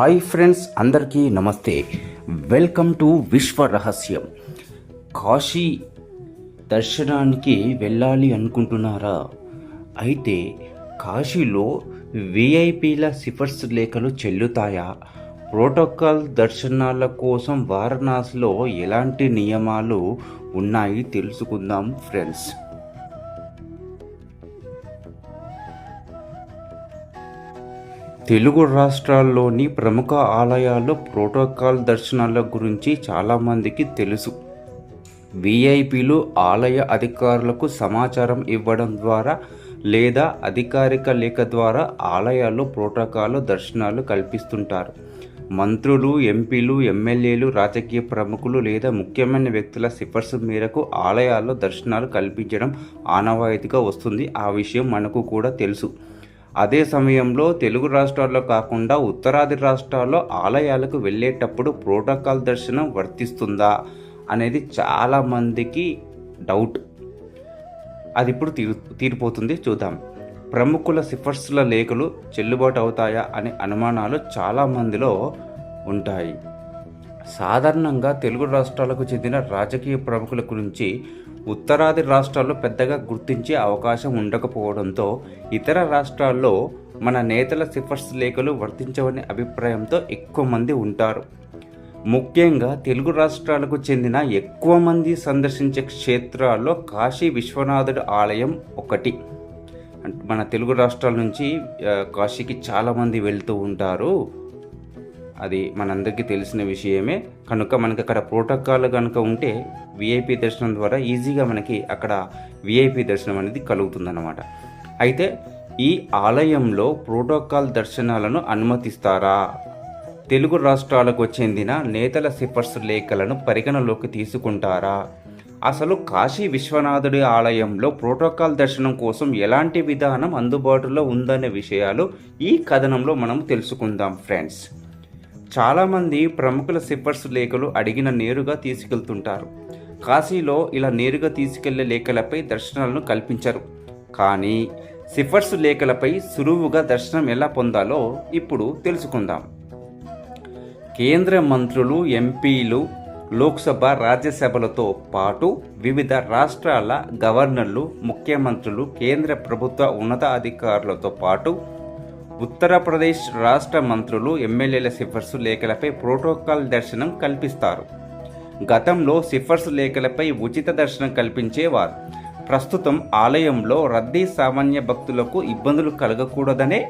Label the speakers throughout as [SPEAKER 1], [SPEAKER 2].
[SPEAKER 1] Hi friends అందరికీ నమస్తే. Welcome to విశ్వ రహస్యం. కాశీ దర్శనానికి వెళ్ళాలి అనుకుంటున్నారా? అయితే కాశీలో విఐపీల సిఫర్స్ లేఖలు చెల్లుతాయా? ప్రోటోకాల్ దర్శనాల కోసం వారణాసిలో ఎలాంటి నియమాలు ఉన్నాయి తెలుసుకుందాం ఫ్రెండ్స్. తెలుగు రాష్ట్రాల్లోని ప్రముఖ ఆలయాల్లో ప్రోటోకాల్ దర్శనాల గురించి చాలామందికి తెలుసు. విఐపీలు ఆలయ అధికారులకు సమాచారం ఇవ్వడం ద్వారా లేదా అధికారిక లేఖ ద్వారా ఆలయాల్లో ప్రోటోకాల్ దర్శనాలు కల్పిస్తుంటారు. మంత్రులు ఎంపీలు ఎమ్మెల్యేలు రాజకీయ ప్రముఖులు లేదా ముఖ్యమైన వ్యక్తుల సిఫార్సు మేరకు ఆలయాల్లో దర్శనాలు కల్పించడం ఆనవాయితీగా వస్తుంది. ఆ విషయం మనకు కూడా తెలుసు. అదే సమయంలో తెలుగు రాష్ట్రాల్లో కాకుండా ఉత్తరాది రాష్ట్రాల్లో ఆలయాలకు వెళ్ళేటప్పుడు ప్రోటోకాల్ దర్శనం వర్తిస్తుందా అనేది చాలామందికి డౌట్. అది ఇప్పుడు తీరు తీరిపోతుంది చూద్దాం. ప్రముఖుల సిఫార్సుల లేఖలు చెల్లుబాటు అవుతాయా అనే అనుమానాలు చాలామందిలో ఉంటాయి. సాధారణంగా తెలుగు రాష్ట్రాలకు చెందిన రాజకీయ ప్రముఖుల గురించి ఉత్తరాది రాష్ట్రాల్లో పెద్దగా గుర్తించే అవకాశం ఉండకపోవడంతో ఇతర రాష్ట్రాల్లో మన నేతల సిఫార్సు లేఖలు వర్తించవనే అభిప్రాయంతో ఎక్కువ మంది ఉంటారు. ముఖ్యంగా తెలుగు రాష్ట్రాలకు చెందిన ఎక్కువ మంది సందర్శించే క్షేత్రాల్లో కాశీ విశ్వనాథుడు ఆలయం ఒకటి. మన తెలుగు రాష్ట్రాల నుంచి కాశీకి చాలామంది వెళ్తూ ఉంటారు. అది మనందరికీ తెలిసిన విషయమే. కనుక మనకి అక్కడ ప్రోటోకాల్ కనుక ఉంటే విఐపి దర్శనం ద్వారా ఈజీగా మనకి అక్కడ విఐపి దర్శనం అనేది కలుగుతుందన్నమాట. అయితే ఈ ఆలయంలో ప్రోటోకాల్ దర్శనాలను అనుమతిస్తారా? తెలుగు రాష్ట్రాలకు చెందిన నేతల సిఫార్సు లేఖలను పరిగణలోకి తీసుకుంటారా? అసలు కాశీ విశ్వనాథుడి ఆలయంలో ప్రోటోకాల్ దర్శనం కోసం ఎలాంటి విధానం అందుబాటులో ఉందనే విషయాలు ఈ కథనంలో మనం తెలుసుకుందాం ఫ్రెండ్స్. చాలామంది ప్రముఖుల సిఫార్సు లేఖలు అడిగిన నేరుగా తీసుకెళ్తుంటారు. కాశీలో ఇలా నేరుగా తీసుకెళ్ళే లేఖలపై దర్శనాలను కల్పించరు. కానీ సిఫార్సు లేఖలపై సులువుగా దర్శనం ఎలా పొందాలో ఇప్పుడు తెలుసుకుందాం. కేంద్ర మంత్రులు ఎంపీలు లోక్సభ రాజ్యసభలతో పాటు వివిధ రాష్ట్రాల గవర్నర్లు ముఖ్యమంత్రులు కేంద్ర ప్రభుత్వ ఉన్నతాధికారులతో పాటు ఉత్తరప్రదేశ్ రాష్ట్ర మంత్రులు ఎమ్మెల్యేల సిఫార్సు లేఖలపై ప్రోటోకాల్ దర్శనం కల్పిస్తారు. గతంలో సిఫార్సు లేఖలపై ఉచిత దర్శనం కల్పించేవారు. ప్రస్తుతం ఆలయంలో రద్దీ సామాన్య భక్తులకు ఇబ్బందులు కలగకూడదనే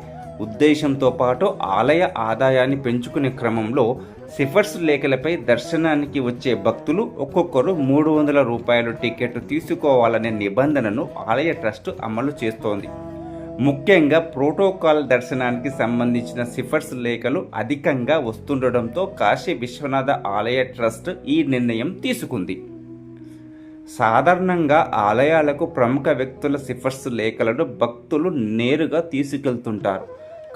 [SPEAKER 1] ఉద్దేశంతో పాటు ఆలయ ఆదాయాన్ని పెంచుకునే క్రమంలో సిఫార్సు లేఖలపై దర్శనానికి వచ్చే భక్తులు ఒక్కొక్కరు మూడు వందల రూపాయల టికెట్ తీసుకోవాలనే నిబంధనను ఆలయ ట్రస్ట్ అమలు చేస్తోంది. ముఖ్యంగా ప్రోటోకాల్ దర్శనానికి సంబంధించిన సిఫార్సు లేఖలు అధికంగా వస్తుండటంతో కాశీ విశ్వనాథ ఆలయ ట్రస్ట్ ఈ నిర్ణయం తీసుకుంది. సాధారణంగా ఆలయాలకు ప్రముఖ వ్యక్తుల సిఫార్సు లేఖలను భక్తులు నేరుగా తీసుకెళ్తుంటారు.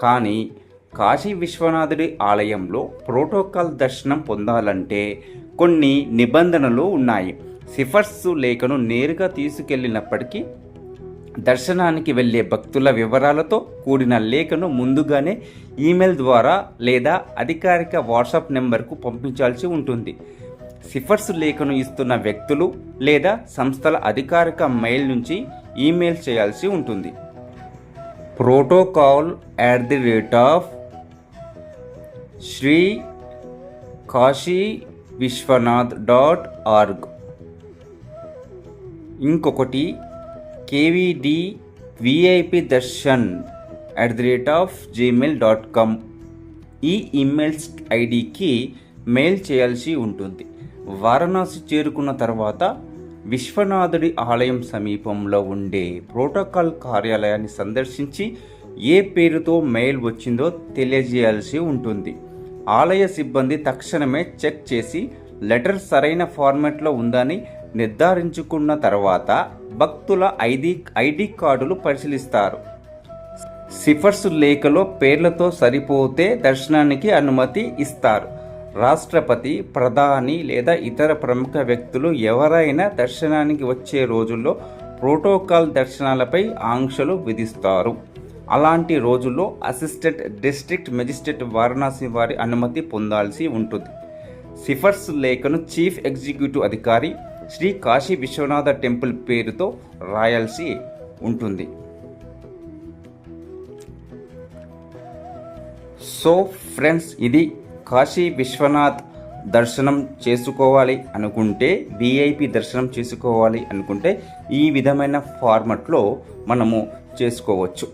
[SPEAKER 1] కానీ కాశీ విశ్వనాథుడి ఆలయంలో ప్రోటోకాల్ దర్శనం పొందాలంటే కొన్ని నిబంధనలు ఉన్నాయి. సిఫార్సు లేఖను నేరుగా తీసుకెళ్ళినప్పటికీ దర్శనానికి వెళ్ళే భక్తుల వివరాలతో కూడిన లేఖను ముందుగానే ఈమెయిల్ ద్వారా లేదా అధికారిక వాట్సాప్ నెంబర్కు పంపించాల్సి ఉంటుంది. సిఫార్సు లేఖను ఇస్తున్న వ్యక్తులు లేదా సంస్థల అధికారిక మెయిల్ నుంచి ఈమెయిల్ చేయాల్సి ఉంటుంది. Protocol at the rate of Shri Kashi Vishwanath dot org. ఇంకొకటి KVD VIP Darshan at the rate of Gmail dot com ఈ ఈమెయిల్స్ ఐడికి మెయిల్ చేయాల్సి ఉంటుంది. వారణాసి చేరుకున్న తర్వాత విశ్వనాథుడి ఆలయం సమీపంలో ఉండే ప్రోటోకాల్ కార్యాలయాన్ని సందర్శించి ఏ పేరుతో మెయిల్ వచ్చిందో తెలియజేయాల్సి ఉంటుంది. ఆలయ సిబ్బంది తక్షణమే చెక్ చేసి లెటర్ సరైన ఫార్మాట్లో ఉందని నిర్ధారించుకున్న తర్వాత భక్తుల ఐడి ఐడి కార్డులు పరిశీలిస్తారు. సిఫార్సు లేఖలో పేర్లతో సరిపోతే దర్శనానికి అనుమతి ఇస్తారు. రాష్ట్రపతి ప్రధాని లేదా ఇతర ప్రముఖ వ్యక్తులు ఎవరైనా దర్శనానికి వచ్చే రోజుల్లో ప్రోటోకాల్ దర్శనాలపై ఆంక్షలు విధిస్తారు. అలాంటి రోజుల్లో అసిస్టెంట్ డిస్ట్రిక్ట్ మెజిస్ట్రేట్ వారణాసి వారి అనుమతి పొందాల్సి ఉంటుంది. సిఫర్స్ లేఖను చీఫ్ ఎగ్జిక్యూటివ్ అధికారి శ్రీ కాశీ విశ్వనాథ టెంపుల్ పేరుతో రాయాల్సి ఉంటుంది. సో ఫ్రెండ్స్ ఇది కాశీ విశ్వనాథ్ దర్శనం చేసుకోవాలి అనుకుంటే విఐపి దర్శనం చేసుకోవాలి అనుకుంటే ఈ విధమైన ఫార్మట్లో మనము చేసుకోవచ్చు.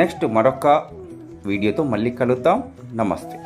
[SPEAKER 1] నెక్స్ట్ మరొక వీడియోతో మళ్ళీ కలుద్దాం. నమస్తే.